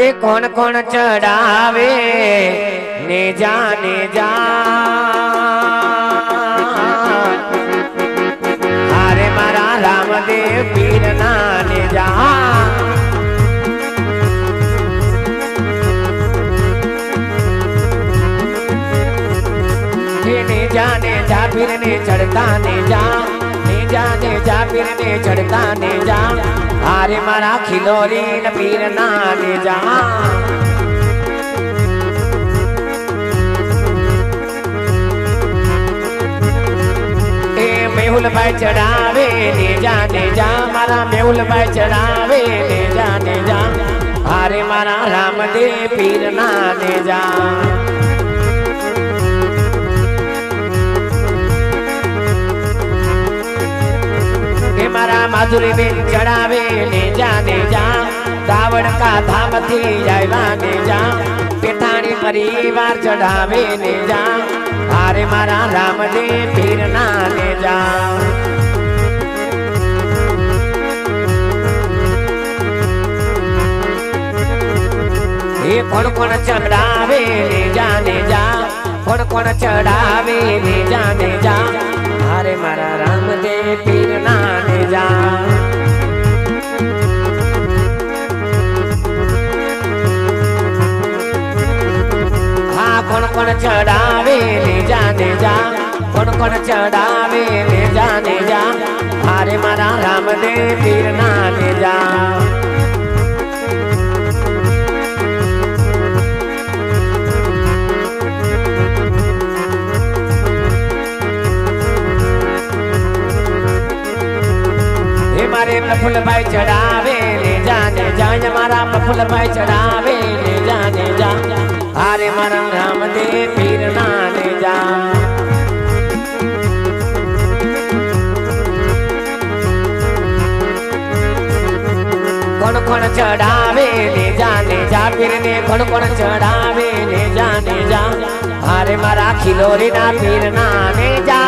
એ કોણ કોણ ચડાવે? ને જાને જા. હારે મારા રામદેવ પીર ના જા. જાને જા પીર ને ચડતા ને જા. ને જા ને જા પીર ને ચડતા ને જા. હારે મારા ખિલોરી પીર ના દેજા એ મેહુલભાઈ ચડાવે ને જા ને જા, મારા મેહુલભાઈ ચડાવે ને જા ને જા. હારે મારા રામદેવ પીર ના ને માધુરી બેન ચડાવે ને જા ને જા દાવડકા ધામથી આવ્યા ને જા પેઠાણી પરિવાર ચડાવે ને જા હારે મારા પીર ના ને જા એ કોણ કોણ ચડાવે ને જા ને જા કોણ કોણ ચડાવે ને જા ને જા હારે મારા કોણ કોણ ચડાવે ને જા ને જા? કોણ કોણ ચડાવે ને જા ને જા? મારે મારા રામદેવ પીર ના જા. મારે પ્રફુલ્લભાઈ ચડાવે ને જા ને જા? મારા પ્રફુલ્લભાઈ ચડાવે ને કોણ ખણ ચડાવે ને જા ને જા પીર ને ખણ ખણ ચડાવે ને જા ને જા. હારે મારા ખિલોરી ના પીર ના ને જા